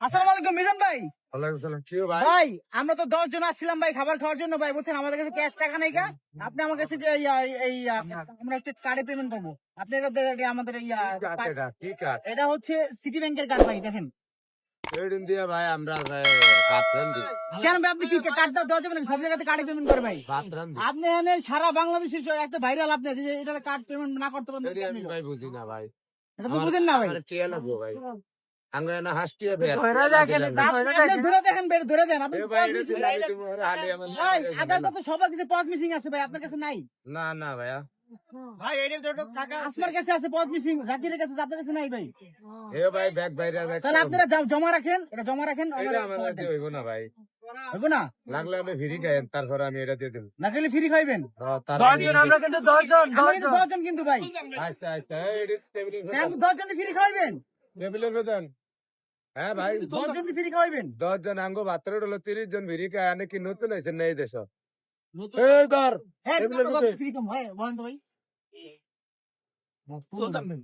আসসালামু আলাইকুম মিজান ভাই। ওয়ালাইকুম সালাম কি ভাই? ভাই আমরা তো দশ জন আসছিলাম ভাই খাবার খাওয়ার জন্য ভাই বলছেন আমাদের কাছে ক্যাশ টাকা নেই কা আপনি আমার কাছে যে এই, এই, এই আমরা হচ্ছে কার্ডে পেমেন্ট করব। আপনি এটা দে- এটা আমাদের এই আহ, কি কাঠ এটা? কি কাঠ এটা হচ্ছে সিটি ব্যাংকের কার্ড ভাই দেখেন। ভাই আমরা কেন ভাই আপনি কি কার্ড দেওয়া যাবে না সব জায়গাতে কার্ডে পেমেন্ট করে ভাই। আপনি সারা বাংলাদেশের একটা ভাইরাল আপনি আছে যে এটাতে কার্ড পেমেন্ট না করতে পারেন ভাই বুঝি না ভাই। বুঝেন না ভাই। আমার টিয়া লাগবো ভাই আঙ্গে না হাসটিয়া বের ধরে দেখেন আপনি ধরে দেখেন বের ধরে দেন। আপনি এ ভাই pause এটা missing- ছিল তুমি ওর হালি আমার ভাই আগার তো সবার কাছে পজ মিসিং আছে ভাই আপনার কাছে নাই। না না ভাইয়া। ভাই এটা তো টাকা আপনার কাছে আছে পজ মিসিং জাকিরের কাছে আপনার কাছে নাই ভাই। এ ভাই ব্যাগ বাইরে রাখ তাহলে আপনারা যাও জমা রাখেন এটা জমা রাখেন এটা আমার হাতে হইব না ভাই। হবে না? লাগলে আপনি ফিরি খাইয়েন তারপর আমি এটা দিয়ে দেব। না খেলে ফ্রি খাইবেন? কিন্তু দশজন আমরা কিন্তু দশজন। কিন্তু ভাই। আচ্ছা আচ্ছা দশজন ফ্রি খাইবেন টেবিলের বেতন হ্যাঁ ভাই দশজন ফ্রি খাইবেন দশ জন আঙ্গ ভাতরে হলো তিরিশ জন ভিড়ি খায় আনে কি নতুন হয়েছে? নেই দেশ। হ্যাঁ ভাই। ভাই